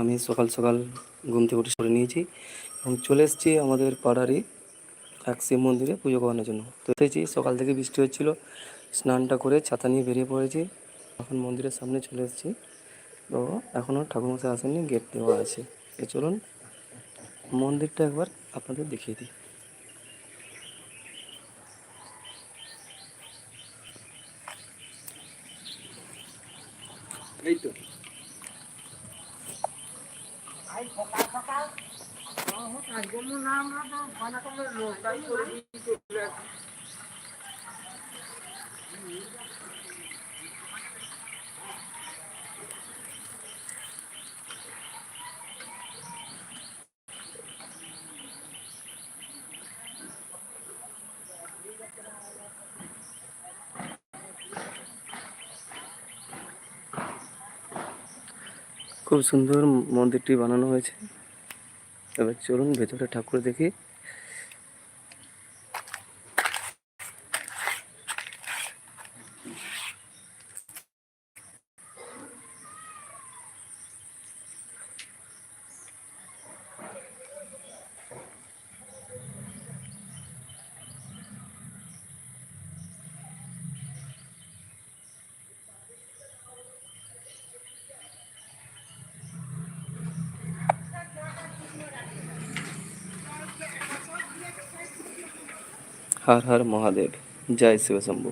আমি সকাল সকাল ঘুম থেকে উঠে সরে নিয়েছি এবং চলে এসেছি আমাদের পাড়ারই এক শিব মন্দিরে পুজো করানোর জন্য। তো এসেছি, সকাল থেকে বৃষ্টি হচ্ছিল, স্নানটা করে ছাতা নিয়ে বেরিয়ে পড়েছি। এখন মন্দিরের সামনে চলে এসেছি। তো এখনও ঠাকুরমশাই আসেননি, গেট দেওয়া আছে। তো চলুন, মন্দিরটা একবার আপনাদের দেখিয়ে দিই। এই তো। હું નામ খুব সুন্দর মন্দিরটি বানানো হয়েছে। এবার চলুন ভেতরে ঠাকুর দেখি। হর হর মহাদেব। জয় শিবশম্ভু।